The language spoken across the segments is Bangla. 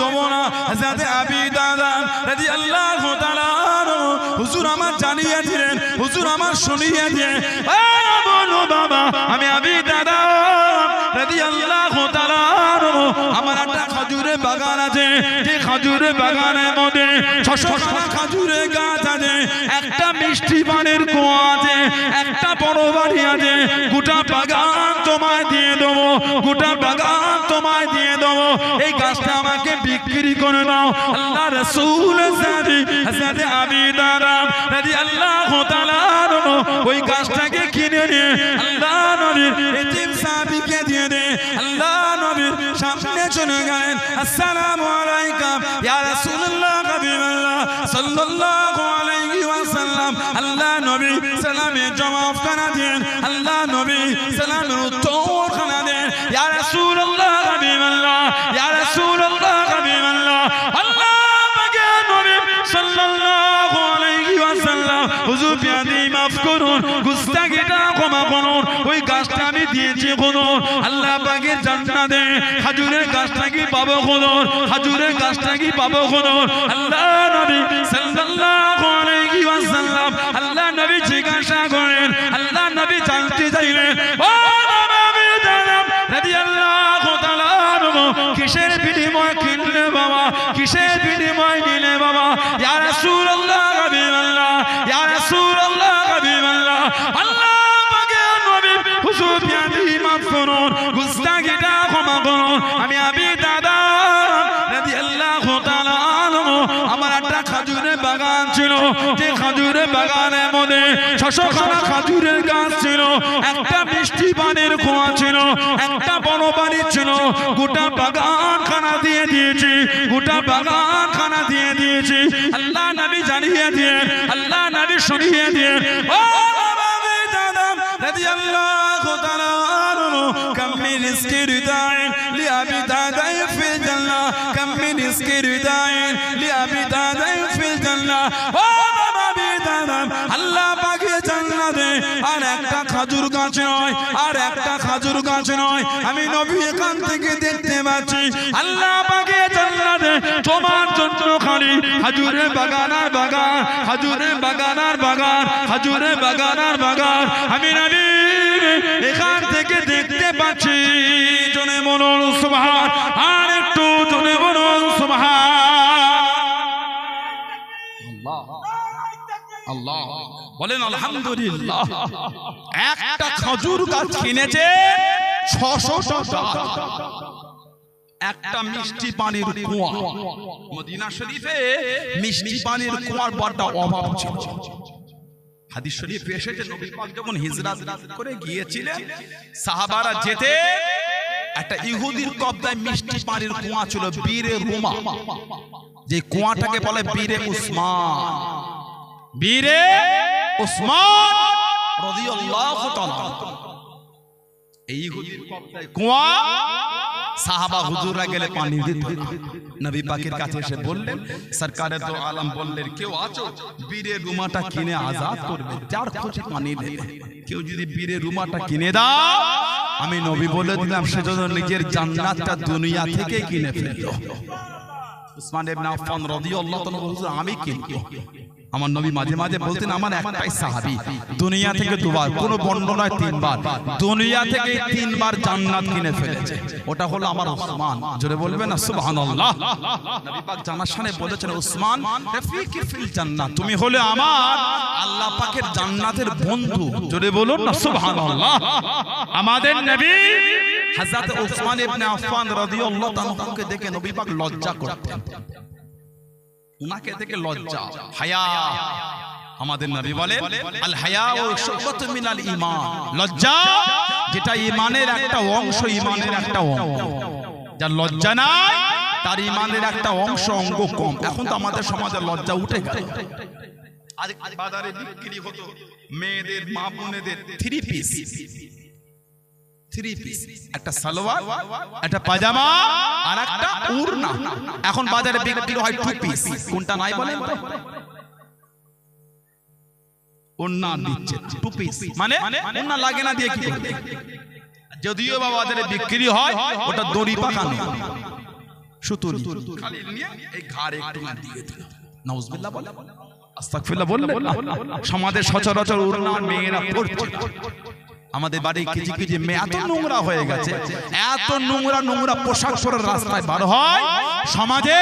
দেবো না যাতে আবি দাদা রাজি আল্লাহ হুজুর আমার জানিয়ে দিলেন, হুজুর আমার শুনিয়ে দিয়ে বলো বাবা, আমি আবি দাদা রাজি আল্লাহ আমার একটা খাজুরের বাগান আছে, যে খাজুরের বাগানের মধ্যে খাজুরের গাছ আছে। একটা মিষ্টি পানের কুয়া আছে, একটা বড় বাড়ি আছে। গোটা বাগান তোমায় দিয়ে দেবো, গোটা বাগান এই গাছটা আমাকে বিক্রি করে নাও। আল্লাহ রসুল আমি দাঁড়াম ওই গাছটাকে কিনে নিয়ে আল্লাহ নবীর এতিম দিয়ে দে। আল্লাহ নবীর সামনে চলে গেলেন। আসসালামু আলাইকুম। ইয়া রাসূলুল্লাহ হাবিবাল্লাহ সাল্লাল্লাহু আলাইহি ওয়াসাল্লাম। আল্লাহ নবী সালামের জবাব খানা দেন আল্লাহ নবী সালামের উত্তর জান্নাতে খাজুরের গাছটা কি পাবো খোদর হাজুরের গাছটা কি পাবো খোদর আল্লাহ নবী সাল্লাল্লাহু আলাইহি ওয়াসাল্লাম, আল্লাহ নবী জিজ্ঞাসা করেন, আল্লাহ নবী জানতে চাইলেন, ও ছিল গোটা বাগান খানা দিয়ে দিয়েছি, গোটা বাগান খানা দিয়ে দিয়েছি। আল্লাহ নবী জানিয়ে দিয়ে, আল্লাহ নবী শুনিয়ে দিয়ে, ও দাদা রাদিয়াল্লাহু তাআলা আনহু, কাম মিন রিজকি রিদাইন লিআবি দাদাই ফিল জান্নাহ, কাম মিন রিজকি রিদাইন লিআবি দাদাই ফিল জান্নাহ। ও বাবা দাদা আল্লাহ পাকে জান্নাতে আর একটা খাজুর আমি নবী এখান থেকে দেখতে পাচ্ছি, আল্লাহ পাকে জান্নাতে তোমার জন্য খালি খাজুরে বাগান আর বাগান খাজুরে বাগান আর বাগান খাজুরে বাগান আর বাগান। আমি নবী এখান থেকে দেখতে পাচ্ছি, জনে মনুল সুবহান, আর একটু জনে মনুল সুবহান। আল্লাহ। আল্লাহ। বলেন আলহামদুলিল্লাহ। একটা খাজুর গাছ কিনেছে ছশো টাকা। একটা মিষ্টি পানির কুয়া। মদিনা শরীফে মিষ্টি পানির কুয়ার বড়টা অভাব ছিল। হাদিস শরীফ এসেছে নবী পাক যখন হিজরাত করে গিয়েছিলেন সাহাবারা যেতে একটা ইহুদির কবজায় মিষ্টি পানির কুয়া ছিল বীরে রুমা। যে কুয়াটাকে বলে বীরে উসমান। বীরে উসমান রাদিয়াল্লাহু তাআলা। এই ইহুদির কুয়া? সাহাবা হুজুররা গেলে পানি দিত। নবী পাকের কাছে এসে বললেন সরকারে তো আলম বললেন কেউ আছো? বীরে রুমাটা কিনে আজাদ করবে যার পানি দেবে। কেউ যদি বীরে রুমাটা কিনে দাও আমি নবী বলে দিলাম সেজন্য নিজের জান্নাতটা দুনিয়া থেকে কিনে ফেলল। উসমান ইবনে আফফান রাদিয়াল্লাহু তাআলা আমি কিনবো আমার নবী মাঝে মাঝে বলতেন, আমার একটাই দুনিয়া থেকে দুবার, কোনো তিনবার, দুনিয়া থেকে তিনবার জান্নাত কিনে ফেলেছে। ওটা হলো আমার উসমান। জোরে না? সুবহানাল্লাহ। নবী পাক বলেছেন রফিকি ফিল জান্নাত, তুমি হলে আমার আল্লাহ পাকের জান্নাতের বন্ধু। জোরে বলুন না? সুবহানাল্লাহ। আমাদের নবী হযরত উসমান ইবনে আফফান রাদিয়াল্লাহু তাআলাকে দেখে নবী পাক লজ্জা করতেন। উনাকে দেখে লজ্জা। হায়া। আমাদের নবী বলে আল হায়া ও শুবতু মিনাল ঈমান। লজ্জা যেটা ঈমানের একটা অংশ ঈমানের একটা অঙ্গ। যার লজ্জা নাই তার ইমানের একটা অংশ অঙ্গ কম। এখন তো আমাদের সমাজে লজ্জা উঠে গেল। আজ বাজারে বিক্রি হতো মেয়েদের মা বোনেদের থ্রি পিস থ্রি পিস একটা সালোয়ার একটা পাজামা আর একটা উড়না। এখন বাজারে বিক্রি হয় টু পিস কোনটা নাই বলেন তো? ওন্না দিচ্ছে টু পিস মানে ওন্না লাগে না দিয়ে কি যদিও বা বাজারে বিক্রি হয় ওটা দড়ি পাকানো। সুতুরি খালি নিয়ে এই ঘাড়ে একটু দিয়ে দিল নাউজুবিল্লাহ বলে আস্তাগফিরুল্লাহ বললেন। না সমাজের সচরাচর উড়না মেয়েরা পড়ছে। আমাদের বাড়ি কেজি মেয়ে এত নোংরা হয়ে গেছে। এত নোংরা নোংরা পোশাক পরে রাস্তায় বার হয়। সমাজে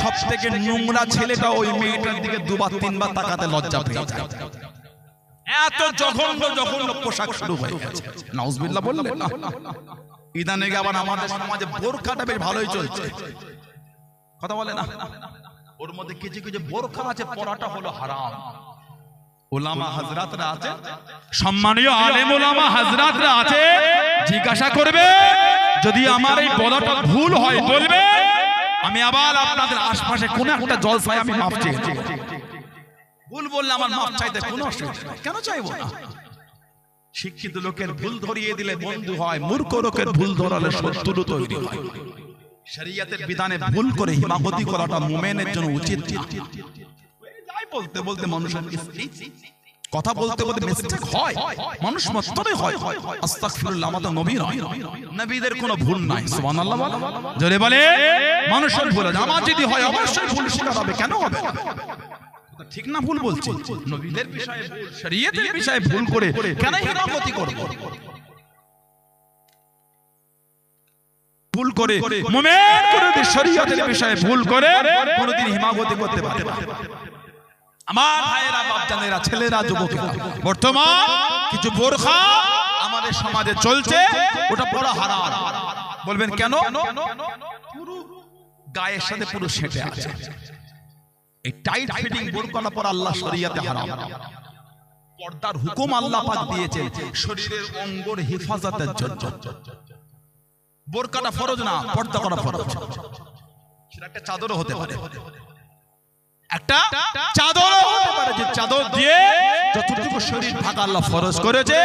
সব থেকে নোংরা ছেলেটা ওই মেয়েটার দিকে দুবার তিনবার তাকাতে লজ্জা পেয়ে যায়। এত জঘন্য জঘন্য পোশাক শুরু হয়ে গেছে। নাউজবিল্লাহ বললেন না ইদানে আবার আমাদের সমাজে বোরখাটা বেশ ভালোই চলছে। কথা বলে না? ওর মধ্যে কিছু কিছু বোরখা আছে পড়াটা হলো হারাম। ওলামা হাজরাতরা আছে সম্মানীয় আলেম ওলামা হাজরাতরা আছে জিজ্ঞাসা করবে যদি আমার এই বলাটা ভুল হয় বলবে আমি আবার আপনাদের আশপাশে কোন একটা জলসায় আমি মাপ চেয়েছি ভুল বললে আমার মাপ চাইতে কোনো অসুবিধা। কেন চাইব? না শিক্ষিত লোকের ভুল ধরিয়ে দিলে বন্ধু হয় মূর্খ লোকের ভুল ধরালে শত্রু তৈরি হয়। শরিয়াতের বিধানে ভুল করে হিমাগতি করাটা মোমেনের জন্য উচিত বলতে বলতে মানুষের কথা বলতে বলতে মিস্টেক হয়। মানুষ মস্তবে হয়। আস্তাগফিরুল্লাহ আমাদের নবী নয়। নবীদের কোনো ভুল নাই সুবহানাল্লাহ বলো জোরে বলে মানুষের ভুল আছে। আমার যদি হয় অবশ্যই ভুল স্বীকার হবে। কেন হবে? ঠিক না ভুল বলছি? নবীদের বিষয়ে শরীয়তের বিষয়ে ভুল করে কেন হিরামতি করব? ভুল করে মোমেন করে শরীয়তের বিষয়ে ভুল করে কোনোদিন হিমাগতি করতে পারে না? আমার ভাইয়েরা, বাপজানেরা, ছেলেরা, যুবকেরা, বর্তমান কিছু বোরখা আমাদের সমাজে চলছে, ওটা বড় হারাম। বলবেন কেন? পুরো গায়ের সাথে পুরো সেটে আছে। এই টাইট ফিটিং বোরখাটা পর আল্লাহ শরিয়াতে হারাম। পর্দার হুকুম আল্লাহ পাক দিয়েছে, শরীরের অঙ্গর হেফাজতের জন্য। বোরকাটা ফরজ না, পর্দা করা ফরজ। সেটা একটা চাদরও হতে পারে। একটা চাদর হতে পারে। যে চাদর দিয়ে যতটুকু শরীর ঢাকা আল্লাহ ফরজ করেছে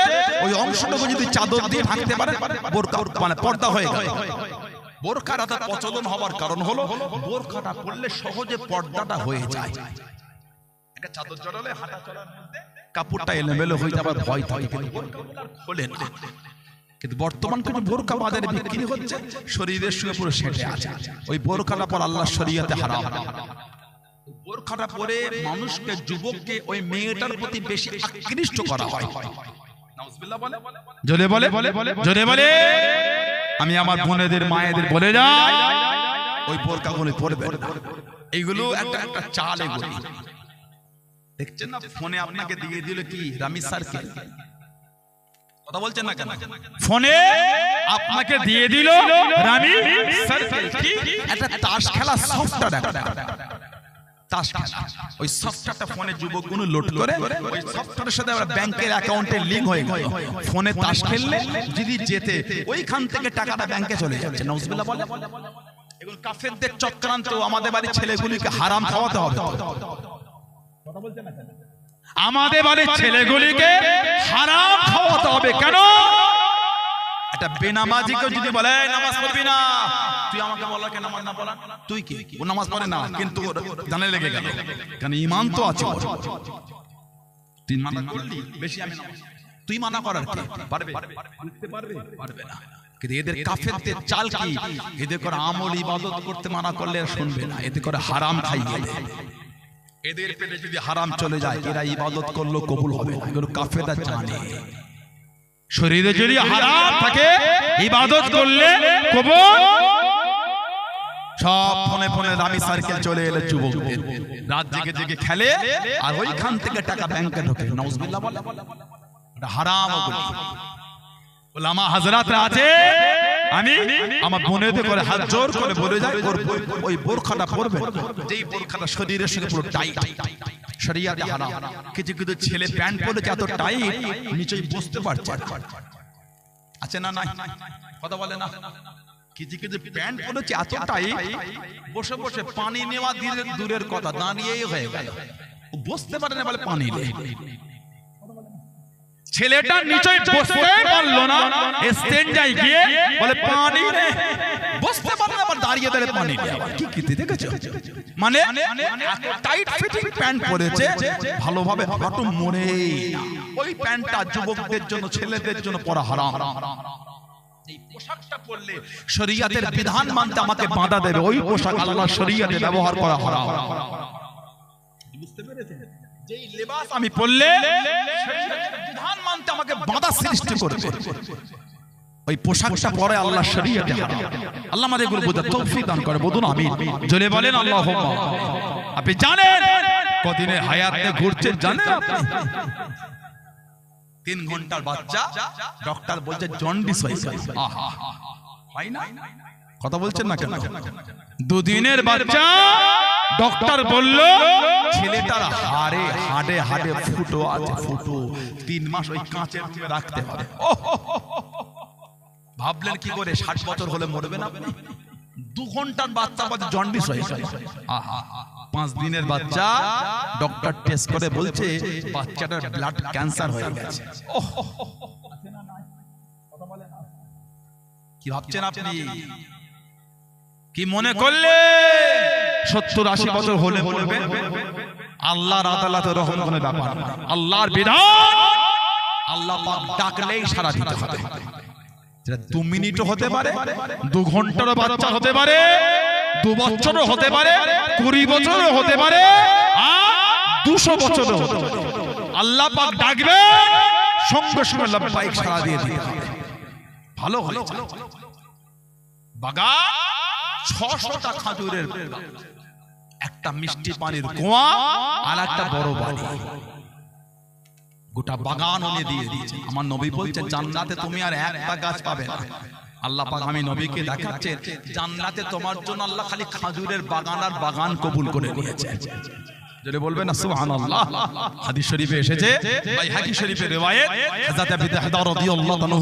ওই অংশটুকু যদি চাদর দিয়ে ঢাকতে পারে বোরকা মানে পর্দা হয়ে গেল। বোরখার হাতে প্রচলন হওয়ার কারণ হলো বোরখাটা পড়লে সহজে পর্দাটা হয়ে যায়। একটা চাদর জড়ালে হাঁটা চলার মধ্যে কাপড়টা এলোমেলো হয়ে যাবার ভয় থাকে খোলে না। কিন্তু বর্তমান কোনো বোরকা বাজারে বিক্রি হচ্ছে শরীরের সঙ্গে পুরো সেটে আছে। ওই বোরখাটা পর আল্লাহ শরীয়তে হারাম। বোরখাটা পরে মানুষকে যুবককে ওই মেয়েটার প্রতি বেশি আকৃষ্ট করা হয়। জোরে বলে জোরে বলে। আমি আমার বোনেদের মায়েদের বলে যাই। ওই বোরকাগুলো পরবে না। এইগুলো একটা একটা চাল এগুলো দেখছেন না ফোনে আপনাকে দিয়ে দিল কি? রামি সার্কেল কথা বলছেন না কেন? ফোনে আপনাকে দিয়ে দিল রামি সার্কেল কি? একটা তাস খেলা সফটওয়্যার তাস খেলা ওই সফটওয়্যারটা ফোনে যুবকগুলো লোড করে ওই সফটওয়্যারের সাথে আমরা ব্যাংকের অ্যাকাউন্টে লিংক হয়ে গেল। ফোনে তাস খেললে যদি ওইখান থেকে টাকাটা ব্যাংকে চলে যাচ্ছে। নাউজুবিল্লাহ বলে এগুলো কাফেরদের চক্রান্ত আমাদের বাড়ির ছেলেগুলিকে হারাম খাওয়াতে হবে। আমাদের বাড়ির ছেলেগুলিকে হারাম খাওয়াতে হবে। কেন? একটা বেনামাজিকে যদি বলে নামাজ পড়বি না। তুই আমাকে বলা কেন নামাজ না পড়া? তুই কি? ও নামাজ পড়ে না? কিন্তু জানে লেগে গেল। কারণ ইমান তো আছে। তুই মানা করলি বেশি আমি নামাজ তুই মানা করার কি? পারবে? পারবে? পারবে না। কিন্তু এদের কাফেরদের চাল কি? এদের করে আমল ইবাদত করতে মানা করলে শুনবে না। এদের করে হারাম খাইয়ে দেয় এদের পেটে যদি হারাম চলে যায় এরা ইবাদত করল কবুল হবে না। এগুলো কাফেররা জানে। শরীরে যদি হারাম থাকে ইবাদত করলে কবুল সব ফোনে ফোনে দামি সার্কেল চলে এলে যুবকদের রাত জেগে জেগে খেলে আর ওইখান থেকে টাকা ব্যাংকে ঢোকে। বলে। হারাম ওলামা হাজরাতরা আছে। আমি আমার করে হাত জোর করে বলে যাই ওই- ওই বোরখাটা পরবে যেই বোরখাটা শরীরের সঙ্গে পুরো টাইট শরিয়াতে হারাম। কিছু কিছু ছেলে প্যান্ট পরেছে এত টাইট নিচেই বসতে পারছে। আছে না নাই? কথা বলে না? কিছু কিছু প্যান্ট পরেছে এতটাই বসে বসে পানি নেওয়া দূরের দূরের কথা দাঁড়িয়েই হয়ে গেল। বসতে পারে না বলে পানি নেই। ছেলেটা নিচে বসতে পারল না গিয়ে বলে পানি বসতে না দাঁড়িয়ে দাঁড়িয়ে পানি কি কীর্তি দেখেছ? মানে টাইট ফিটিং প্যান্ট পরেছে ভালোভাবে হাঁটু মরে ওই প্যান্টটা যুবকদের জন্য ছেলেদের জন্য পরা হারাম। পোশাকটা পরলে শরীয়তের বিধান মানতে আমাকে বাধা দেবে। ওই পোশাক আল্লাহ শরীয়তে ব্যবহার করা হারাম। বুঝতে পেরেছেন? যেই লেবাস আমি পরলে বিধান মানতে আমাকে বাধা সৃষ্টি করবে। ওই পোশাকটা পরে আল্লাহ শরীয়তে হারাম। আল্লাহ আমাদের বোঝা তৌফিক দান করে। বলুন আমিন। জলে বলেন আল্লাহ আপনি জানেন কদিনে হায়াতে ঘুরছেন জানেন আপনি? তিন ঘণ্টার বাচ্চা ডক্টর বলছে জন্ডিস হয়েছে। হয় না? কথা বলছেন না কেন? দুদিনের বাচ্চা ডক্টর বলল ছেলেটার হাড়ে হাড়ে হাড়ে ফুটো আছে ফুটো। তিন মাস ওই কাঁচের রাখতে হবে। ভাবলেন কি করে ষাট বছর হলে মরবে না? আপনি দু ঘণ্টার বাচ্চা বাচ্চা জন্ডিস হয়েছে আহা, পাঁচ দিনের বাচ্চা ডক্টর টেস্ট করে বলছে বাচ্চাটার ব্লাড ক্যান্সার হয়ে গেছে। কি ভাবছেন আপনি? কি মনে করলে সত্তর আশি বছর হলে মরবে আল্লাহর আদালতে রহম কোনো ব্যাপার আল্লাহর বিধান, আল্লাহ পাক ডাকলেই সারা দিতে হবে। দু মিনিটও হতে পারে দু ঘন্টারও বাচ্চা হতে পারে দু বছরও হতে পারে কুড়ি বছরও হতে পারে দুশো বছরও আল্লাহ পাক ডাকবে সঙ্গে সঙ্গে সারা দিয়ে হবে ভালো হয়েছে। বাগা ছশোটা খাজুরের একটা মিষ্টি পানির কুয়া আর একটা বড় বাড়ি। গোটা বাগান উনি দিয়ে দিয়েছে আমার নবী বলছে জান্নাতে তুমি আর একটা গাছ পাবে না আল্লাহ পাক আমি নবীকে দেখাচ্ছে জান্নাতে তোমার জন্য আল্লাহ খালি খাজুরের বাগান আর বাগান কবুল করে নিয়েছে যদি বলবেন না সুবহানাল্লাহ হাদিস শরীফে এসেছে বাইহাকি রিওয়ায়াত হযরত আবু দাহদা রাদিয়াল্লাহু তাআলা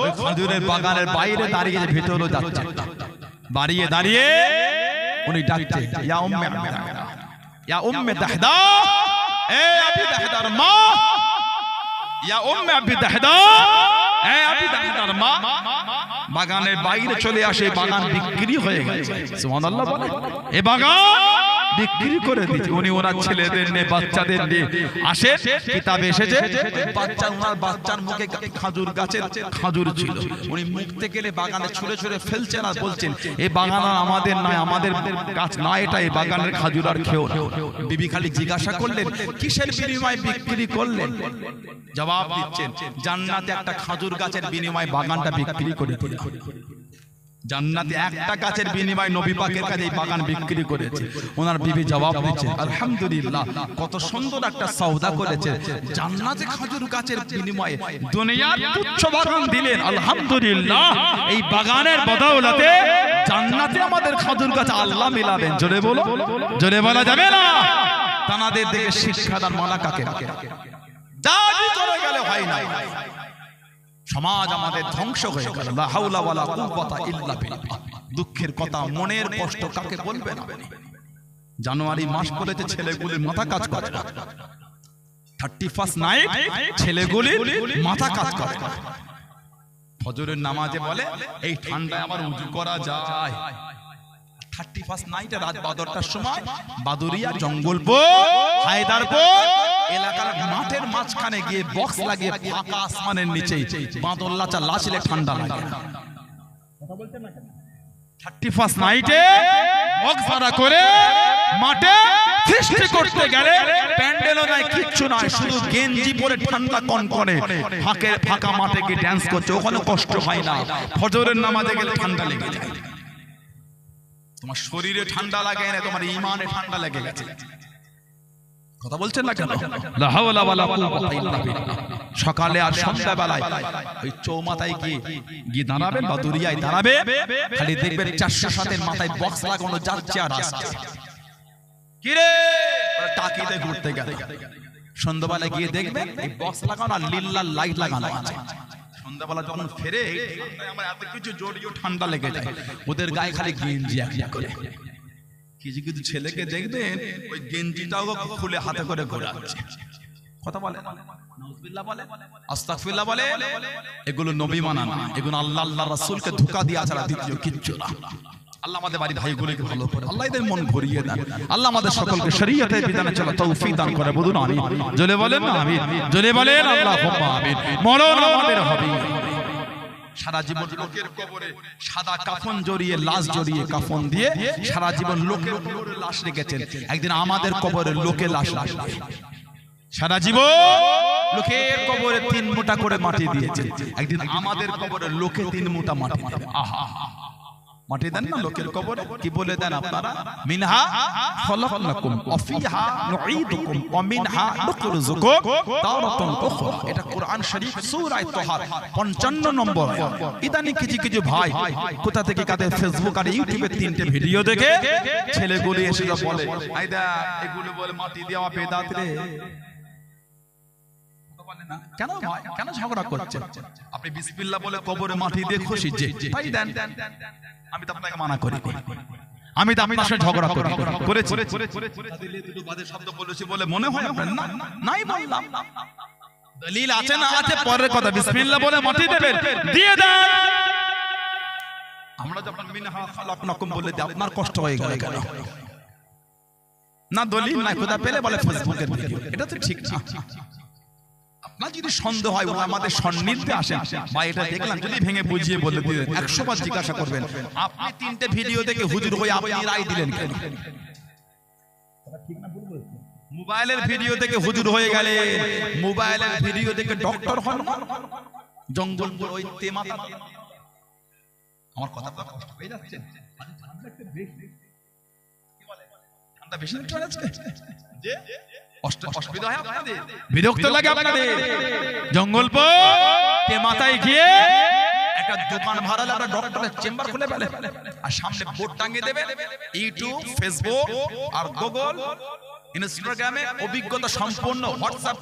ওই খাজুরের বাগানের বাইরে দাঁড়িয়ে ভেতরে যাচ্ছে দাঁড়িয়ে দাঁড়িয়ে উনি ডাকছে ইয়া উম্মে দাহদা ইয়া উম্মে দাহদা এ আবি দাহদার মা ইয়া উম্মে আবি দাহদা। এ আবি দাহদার মা। বাগানের বাইরে চলে আসে বাগান বিক্রি হয়ে গেছে। সুবহানাল্লাহ বলে। এ বাগান। বিক্রি করে দিচ্ছে উনি ওনার ছেলেদের নিয়ে, বাচ্চাদের নিয়ে। আসে কিতাবে এসেছে। বাচ্চা, ওনার বাচ্চার মুখে খাজুর গাছের খাজুর ছিল। উনি মুখতে গেলে বাগানে ছুঁড়ে ছুঁড়ে ফেলছেন আর বলছেন এই বাগান আমাদের নয়, আমাদের গাছ না এটা এই বাগানের খাজুর আর খেও না। বিবি খালি জিজ্ঞাসা করলেন, কিসের বিনিময়ে বিক্রি করলেন? জবাব দিচ্ছেন, জান্নাতে একটা খাজুর গাছের বিনিময়ে বাগানটা বিক্রি করে দিলেন জান্নাতে একটা গাছের বিনিময় নবী পাকের কাছে এই বাগান বিক্রি করেছে। ওনার বিবি জবাব দিচ্ছে আলহামদুলিল্লাহ কত সুন্দর একটা সওদা করেছে। জান্নাতে খাজুর গাছের বিনিময়ে দুনিয়ার তুচ্ছ বাগান দিলেন। আলহামদুলিল্লাহ এই বাগানের বদৌলতে জান্নাতে আমাদের খাজুর গাছ আল্লাহ মিলাবেন। জোরে বলো? জোরে বলা যাবে না? তানাদের দিকে শিক্ষাদান মানা কাকে দাবি করে গেলে হয় না সমাজ আমাদের ধ্বংস হয়ে গেল। দুঃখের কথা মনের কষ্ট কাকে বলবেন জানুয়ারি মাস মাথা কাজ করে। থার্টি ফার্স্ট নাইট ছেলেগুলির মাথা কাজ করে। ফজরের নামাজে বলে, এই ঠান্ডায় উজু করা যায়। থার্টি ফার্স্ট রাত বাদরটার সময় বাদুরিয়া জঙ্গলপুর হায়দারপুর এলাকার মাঠের মাঝখানে গিয়ে বক্স লাগিয়ে ফাঁকা আসমানের নিচে বাঁদর লাচা লাচলে ঠান্ডা লাগে। গেঞ্জি পরে ঠান্ডা কষ্ট হয় না। গেলে ঠান্ডা তোমার শরীরে ঠান্ডা লাগে না, তোমার ইমানে ঠান্ডা লেগে গেছে। কথা বলছেন না কেন? লা হাওলা ওয়ালা কুওয়াতা ইল্লা বিল্লাহ। সকালে আর সন্ধ্যা বেলায় ওই চৌমাথায় গিয়ে গিয়ে দাঁড়াবেন বা দরিয়ায় দাঁড়াবে খালি দেখবেন চারশো সাতের মাথায় বক্স লাগানো যাচ্ছে আর আসছে কিরে? টাকিতে ঘুরতে গেল। সন্ধ্যাবেলায় গিয়ে দেখবেন এই বক্স লাগানো আর লিল্লার লাইট লাগানো আছে। সন্ধ্যাবেলা যখন ফেরে আমার এত কিছু জড়িয়ে ঠান্ডা লেগে যায়। ওদের গায়ে খালি গেঞ্জি একটা করে। কিছু কিছু ছেলেকে দেখবেন ওই গেঞ্জিটাও খুলে হাতে করে ঘোরাচ্ছে। কথা বলে নাউজুবিল্লাহ বলে। এগুলো নবী মানা না। এগুলো আল্লাহ আল্লাহ রাসূলকে ধোঁকা দিয়া ছাড়া দ্বিতীয় কিচ্ছু না। আল্লাহ আমাদের বাড়ির ভাইগুলোকে ভালো করে আল্লাহ এদের মন ভরিয়ে দেন। আল্লাহ আমাদের সকলকে শরীয়তের বিধানে চলা তৌফিক দান করে। বলুন আমিন। জলে বলেন না আমিন। জলে বলেন আল্লাহুম্মা আমিন। মরণ আমাদের হবে সারা জীবন লোকের কবরে সাদা কাফন জড়িয়ে লাশ জড়িয়ে কাফন দিয়ে সারা জীবন লোকের কবরে লাশ রেখেছেন। একদিন আমাদের কবরে লোকে লাশ লাশ সারা জীবন লোকের কবরে তিন মোটা করে মাটি দিয়েছে একদিন আমাদের কবরে লোকে তিন মোটা মাটি আহা। মাটি দেন না লোকের কবরে? কি বলে দেন আপনারা? মিনহা খলাকনাকুম ওয়া ফিহা নুঈদুকুম ওয়া মিনহা নুখরিজুকুম তারাতান উখরা। এটা কোরআন শরীফ সূরা তাহার 55 নম্বর আয়াত। ইদানিং কিছু কিছু ভাই কোথা থেকে কাদের ফেসবুক আর ইউটিউবে তিনটে ভিডিও দেখে ছেলেগুলি এসে যা বলে আইদা এগুলো বলে মাটি দেওয়া বেদাত রে। কেন কেন ঝগড়া করছেন আপনি বিসমিল্লাহ বলে কবরে মাটি দিয়ে খুশি যে তাই দেন আমি তো আপনাকে মানা করি আমি তো আপনার সাথে ঝগড়া করি করেছি দুটো বাজে শব্দ বলেছি বলে মনে হয় আপনার না নাই বললাম দলিল আছে না আছে পরের কথা বিসমিল্লাহ বলে মাটি দেবেন দিয়ে দেন আমরা যখন মিনহা খালাকনাকুম বলে দিই আপনার কষ্ট হয়ে গেল কেন না দলিল না কোথা পেলে বলে ফেসবুকের ভিডিও এটা তো ঠিক না আপনার যদি সন্দেহ হয় ও আমাদের সন্নিধ্যে আসেন। বা এটা দেখলাম যদি ভেঙে বুঝিয়ে বলে দিলেন একশো বার জিজ্ঞাসা করবেন আপনি তিনটে ভিডিও দেখে হুজুর হয়ে আপনি রায় দিলেন কেন? মোবাইলের ভিডিও থেকে হুজুর হয়ে গেলে মোবাইলের ভিডিও থেকে ডক্টর হন জঙ্গল ওই আমার কথা কষ্ট হয়ে যাচ্ছে। ঠান্ডা বেশি যে অসুবিধা হয় আপনাদের? বিরক্ত লাগে আপনাদের। জঙ্গল কে মাথায় গিয়ে একটা দোকান ভাড়া লাগে ডক্টরের চেম্বার খুলে ফেলে। আর সামনে বোর্ড টাঙিয়ে দেবে ইউটিউব ফেসবুক আর গুগল ইনস্টাগ্রামে অভিজ্ঞতা সম্পন্ন হোয়াটসঅ্যাপ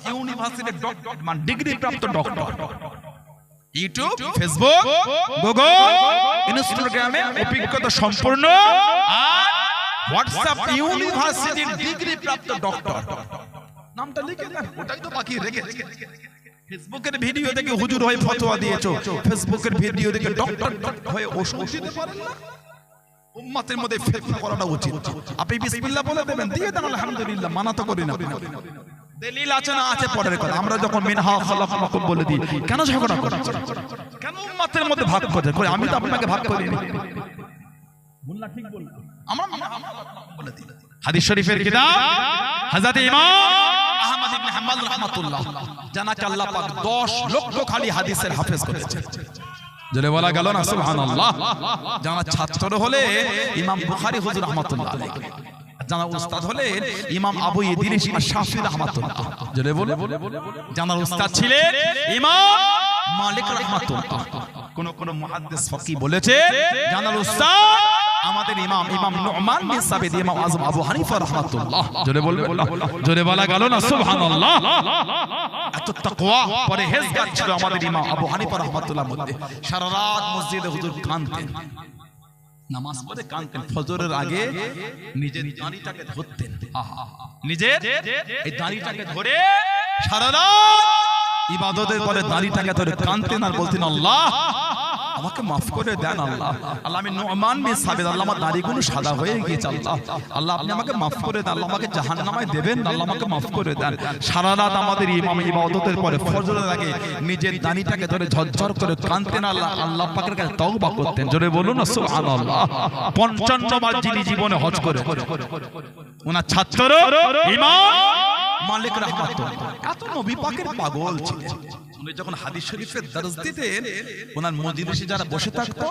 ডক্টর মানে ডিগ্রি প্রাপ্ত ডক্টর ইউটিউব ফেসবুক গুগল ইনস্টাগ্রামে অভিজ্ঞতা আর হোয়াটসঅ্যাপ ইউনিভার্সিটির ডিগ্রি প্রাপ্ত ডক্টর নামটা লিখে দেন। ওটাই তো বাকি রেখে ফেসবুকের ভিডিও দেখে হুজুর হয়ে ফতোয়া দিয়েছ। ফেসবুকের ভিডিও দেখে ডক্টর হয়ে ওষুধ দিতে পারেন না? উম্মতের মধ্যে ফেতনা করাটা উচিত। আপনি বিসমিল্লাহ বলে দেবেন দিয়ে দেন আলহামদুলিল্লাহ মানা তো করি না। দলিল আছে না আছে পরের কথা। আমরা যখন মিনহা খালাকনাকুম বলে দিই কেন ঝগড়া করছেন কেন উম্মতের মধ্যে ভাগ করছেন কই আমি তো আপনাকে ভাগ করিনি। বললা ঠিক বললা। আমরা আমরা বলে দিই। হাদিস শরীফের কিতাব হযরত ইমাম আহমদ ইবনে হাম্বল রাহমাতুল্লাহ, জানাকে আল্লাহ পাক 10 লক্ষ খালি হাদিসের হাফেজ করেছেন বলা গেল না, সুবহানাল্লাহ। জানা ছাত্র হলে ইমাম বুখারী হুজুর রাহমাতুল্লাহ জানা উস্তাদ ইমাম আবু ইদ্রিস শাফি রাহমাতুল্লাহ বলে জানার উস্তাদ ছিলেন ইমাম মালিক রাহমাতুল্লাহ কোন কোন মুহাদ্দিস ফকি বলেছে, জানার উস্তাদ আমাদের ইমাম ইমাম নুমান বিন সাবিত ইমাম আজম আবু হানিফা রাহমাতুল্লাহ। জোরে বলবে জোরে বলা গেল না সুবহানাল্লাহ। এত তাকওয়া পরহেজগার ছিল আমাদের ইমাম আবু হানিফা রাহমাতুল্লাহ মধ্যে। সারা রাত মসজিদে হুজুর কাঁদতেন। নামাজ পড়ে কাঁদতেন। ফজরের আগে নিজের দাড়িটাকে ধরতেন। নিজের এই দাড়িটাকে ধরে সারা রাত ইবাদতের পরে দাড়িটাকে ধরে কাঁদতেন আর বলতেন আল্লাহ আমাকে মাফ করে দেন আল্লাহ। আল্লাহ আমি নোমান বিন সাবিত, আল্লাহ আমার দাড়িগুলো সাদা হয়ে গিয়েছে, আল্লাহ। আল্লাহ আপনি আমাকে মাফ করে দেন, আল্লাহ আমাকে জাহান্নামায় দেবেন, আল্লাহ আমাকে মাফ করে দেন। সারা রাত আমাদের ইমাম ইবাদতের পরে ফজরের আগে নিজের দাড়িটাকে ধরে ঝরঝর করে কাঁদতেন আল্লাহ। আল্লাহ পাকের কাছে তওবা করতেন, জোরে বলুন না, সুবহানাল্লাহ। 55 বার যিনি জীবনে হজ করে ওনার ছাত্র, ইমাম মালিক রাহমাতুল্লাহ। এত নবী পাকের পাগল ছিলেন। উনি যখন হাদিস শরীফের দরজ দিতেন ওনার মজলিসে যারা বসে থাকতো